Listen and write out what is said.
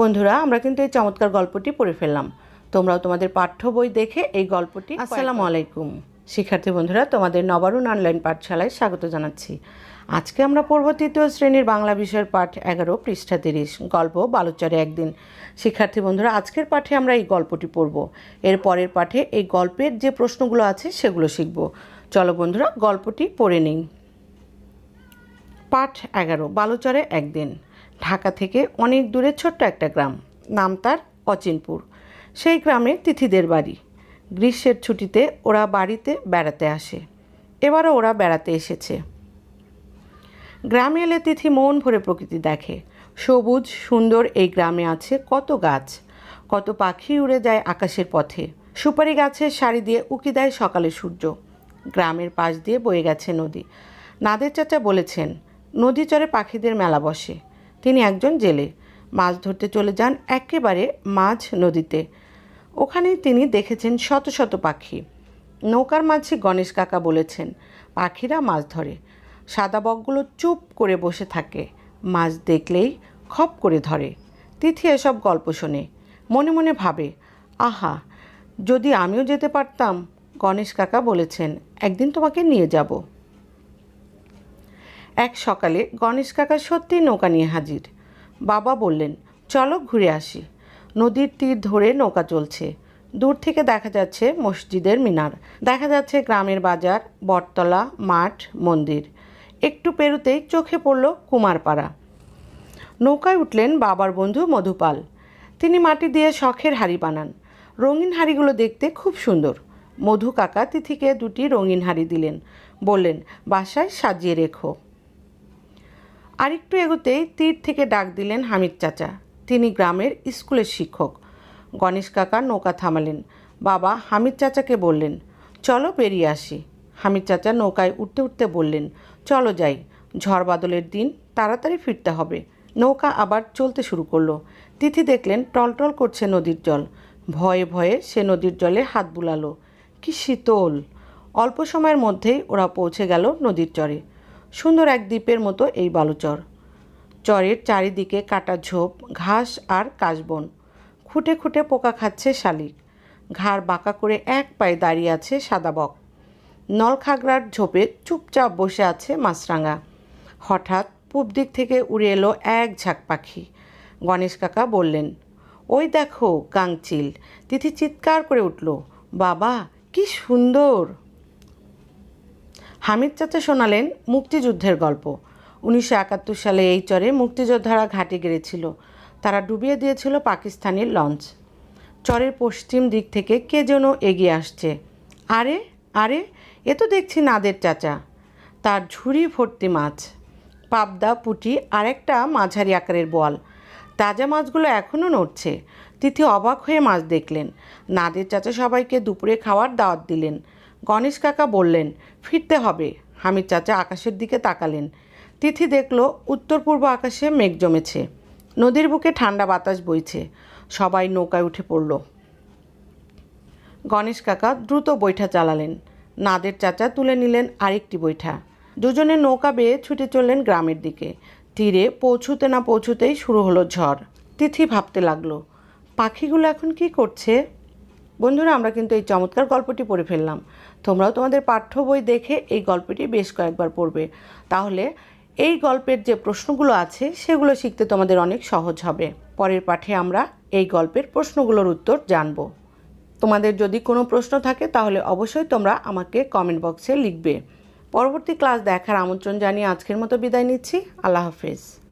বন্ধুরা আমরা কিন্তু এই চমৎকার গল্পটি পড়ে ফেললাম। তোমরাও তোমাদের পাঠ্য বই দেখে এই গল্পটি আসসালামু আলাইকুম। শিক্ষার্থী বন্ধুরা তোমাদের নবারুণ অনলাইন পাঠশালায় স্বাগত জানাচ্ছি। আজকে আমরা পড়ব তৃতীয় শ্রেণির বাংলা বিষয়ের পাঠ এগারো পৃষ্ঠা তিরিশ গল্প বালুচরে একদিন। শিক্ষার্থী বন্ধুরা আজকের পাঠে আমরা এই গল্পটি পড়ব। এর পরের পাঠে এই গল্পের যে প্রশ্নগুলো আছে সেগুলো শিখব। চলো বন্ধুরা গল্পটি পড়ে নিই। পাঠ এগারো বালুচরে একদিন। ঢাকা থেকে অনেক দূরে ছোট্ট একটা গ্রাম। নাম তার অচিনপুর। সেই গ্রামে তিথিদের বাড়ি। গ্রীষ্মের ছুটিতে ওরা বাড়িতে বেড়াতে আসে। এবারও ওরা বেড়াতে এসেছে। গ্রামে এলে তিথি মন ভরে প্রকৃতি দেখে। সবুজ, সুন্দর এই গ্রামে আছে কত গাছ। কত পাখি উড়ে যায় আকাশের পথে। সুপারি গাছের সারি দিয়ে উকি দেয় সকালে সূর্য। গ্রামের পাশ দিয়ে বয়ে গেছে নদী। নাদের চাচা বলেছেন, নদী চরে পাখিদের মেলা বসে। তিনি একজন জেলে। মাছ ধরতে চলে যান একেবারে মাঝ নদীতে। ওখানে তিনি দেখেছেন শত শত পাখি। নৌকার মাঝে গণেশ কাকা বলেছেন, পাখিরা মাছ ধরে। সাদা বকগুলো চুপ করে বসে থাকে। মাছ দেখলেই খপ করে ধরে। তিথি এসব গল্প শোনে। মনে মনে ভাবে, আহা, যদি আমিও যেতে পারতাম, গণেশ কাকা বলেছেন, একদিন তোমাকে নিয়ে যাব। এক সকালে গণেশ কাকা সত্যি নৌকা নিয়ে হাজির। বাবা বললেন, চলো ঘুরে আসি। নদীর তীর ধরে নৌকা চলছে। দূর থেকে দেখা যাচ্ছে মসজিদের মিনার। দেখা যাচ্ছে গ্রামের বাজার, বটতলা, মাঠ, মন্দির। একটু পেরুতেই চোখে পড়ল কুমারপাড়া। নৌকায় উঠলেন বাবার বন্ধু মধুপাল। তিনি মাটি দিয়ে শখের হাড়ি বানান। রঙিন হাড়িগুলো দেখতে খুব সুন্দর। মধু কাকা তিথিকে দুটি রঙিন হাড়ি দিলেন। বললেন, বাসায় সাজিয়ে রেখো। আরেকটু এগোতেই তীর থেকে ডাক দিলেন হামিদ চাচা। তিনি গ্রামের স্কুলের শিক্ষক। গণেশ কাকা নৌকা থামালেন। বাবা হামিদ চাচাকে বললেন, চলো বেরিয়ে আসি। হামিদ চাচা নৌকায় উঠতে উঠতে বললেন, চলো যাই। ঝড় বাদলের দিন, তাড়াতাড়ি ফিরতে হবে। নৌকা আবার চলতে শুরু করল। তিথি দেখলেন টলটল করছে নদীর জল। ভয়ে ভয়ে সে নদীর জলে হাত বুলালো। কি শীতল! অল্প সময়ের মধ্যেই ওরা পৌঁছে গেল নদীর চরে। সুন্দর এক দ্বীপের মতো এই বালুচর। চরের চারিদিকে কাটা ঝোপ, ঘাস আর কাশবন। খুঁটে খুঁটে পোকা খাচ্ছে শালিক। ঘাড় বাঁকা করে এক পায়ে দাঁড়িয়ে আছে সাদা বক। নলখাগড়ার ঝোপে চুপচাপ বসে আছে মাছরাঙা। হঠাৎ পূব দিক থেকে উড়ে এলো এক ঝাঁক পাখি। গণেশ কাকা বললেন, ওই দেখো গাংচিল তিথি চিৎকার করে উঠল, বাবা, কি সুন্দর! হামিদ চাচা শোনালেন মুক্তিযুদ্ধের গল্প। উনিশশো একাত্তর সালে এই চরে মুক্তিযোদ্ধারা ঘাঁটি গেড়েছিল। তারা ডুবিয়ে দিয়েছিল পাকিস্তানের লঞ্চ। চরের পশ্চিম দিক থেকে কে যেন এগিয়ে আসছে। আরে আরে, এ তো দেখছি নাদের চাচা। তার ঝুড়ি ভর্তি মাছ। পাবদা, পুঁটি আর একটা মাঝারি আকারের বল তাজা মাছগুলো এখনও নড়ছে। তিথি অবাক হয়ে মাছ দেখলেন। নাদের চাচা সবাইকে দুপুরে খাওয়ার দাওয়াত দিলেন। গণেশ কাকা বললেন, ফিরতে হবে। হামিদ চাচা আকাশের দিকে তাকালেন। তিথি দেখল, উত্তর পূর্ব আকাশে মেঘ জমেছে। নদীর বুকে ঠান্ডা বাতাস বইছে। সবাই নৌকায় উঠে পড়ল। গণেশ কাকা দ্রুত বৈঠা চালালেন। নাদের চাচা তুলে নিলেন আরেকটি বৈঠা। দুজনে নৌকা বেয়ে ছুটে চললেন গ্রামের দিকে। তীরে পৌঁছুতে না পৌঁছুতেই শুরু হলো ঝড়। তিথি ভাবতে লাগল, পাখিগুলো এখন কি করছে? বন্ধুরা, আমরা কিন্তু এই চমৎকার গল্পটি পড়ে ফেললাম। তোমরাও তোমাদের পাঠ্য বই দেখে এই গল্পটি বেশ কয়েকবার পড়বে। তাহলে এই গল্পের যে প্রশ্নগুলো আছে, সেগুলো শিখতে তোমাদের অনেক সহজ হবে। পরের পাঠে আমরা এই গল্পের প্রশ্নগুলোর উত্তর জানব। তোমাদের যদি কোনো প্রশ্ন থাকে, তাহলে অবশ্যই তোমরা আমাকে কমেন্ট বক্সে লিখবে। পরবর্তী ক্লাস দেখার আমন্ত্রণ জানিয়ে আজকের মতো বিদায় নিচ্ছি। আল্লাহ হাফেজ।